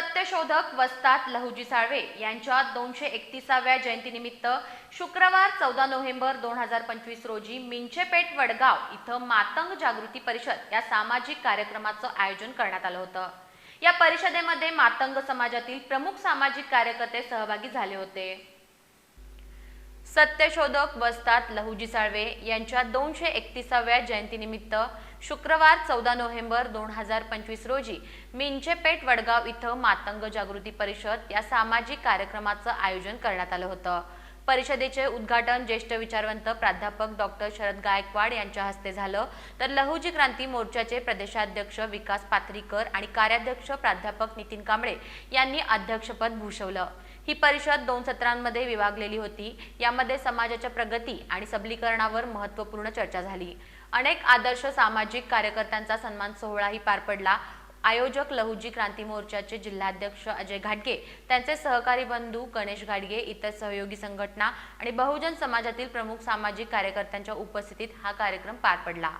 सत्यशोधक वस्तात लहुजी साळवे यांच्या दोनशे एकतीसाव्या जयंतीनिमित्त शुक्रवार चौदा नोव्हेंबर दोन हजार पंचवीस रोजी मिंचेपेठ वडगाव इथं मातंग जागृती परिषद या सामाजिक कार्यक्रमाचं आयोजन करण्यात आलं होतं. या परिषदेमध्ये मातंग समाजातील प्रमुख सामाजिक कार्यकर्ते सहभागी झाले होते. सत्यशोधक वस्तात लहुजी साळवे यांच्या दोनशे एकतीसाव्या जयंतीनिमित्त शुक्रवार चौदा नोव्हेंबर दोन हजार पंचवीस रोजी मिंचेपेठ वडगाव इथं मातंग जागृती परिषद या सामाजिक कार्यक्रमाचं आयोजन करण्यात आलं होतं. परिषदेचे उद्घाटन ज्येष्ठ विचारवंत प्राध्यापक डॉक्टर शरद गायकवाड यांच्या हस्ते झालं. तर लहुजी क्रांती मोर्चाचे प्रदेशाध्यक्ष विकास पात्रीकर आणि कार्याध्यक्ष प्राध्यापक नितीन कांबळे यांनी अध्यक्षपद भूषवलं. ही परिषद दोन सत्रांमध्ये विभागलेली होती. यामध्ये समाजाच्या प्रगती आणि सबलीकरणावर महत्त्वपूर्ण चर्चा झाली. अनेक आदर्श सामाजिक कार्यकर्त्यांचा सन्मान सोहळाही पार पडला. आयोजक लहुजी क्रांती मोर्चाचे जिल्हाध्यक्ष अजय घाटगे त्यांचे सहकारी बंधू गणेश घाटगे इतर सहयोगी संघटना आणि बहुजन समाजातील प्रमुख सामाजिक कार्यकर्त्यांच्या उपस्थितीत हा कार्यक्रम पार पडला.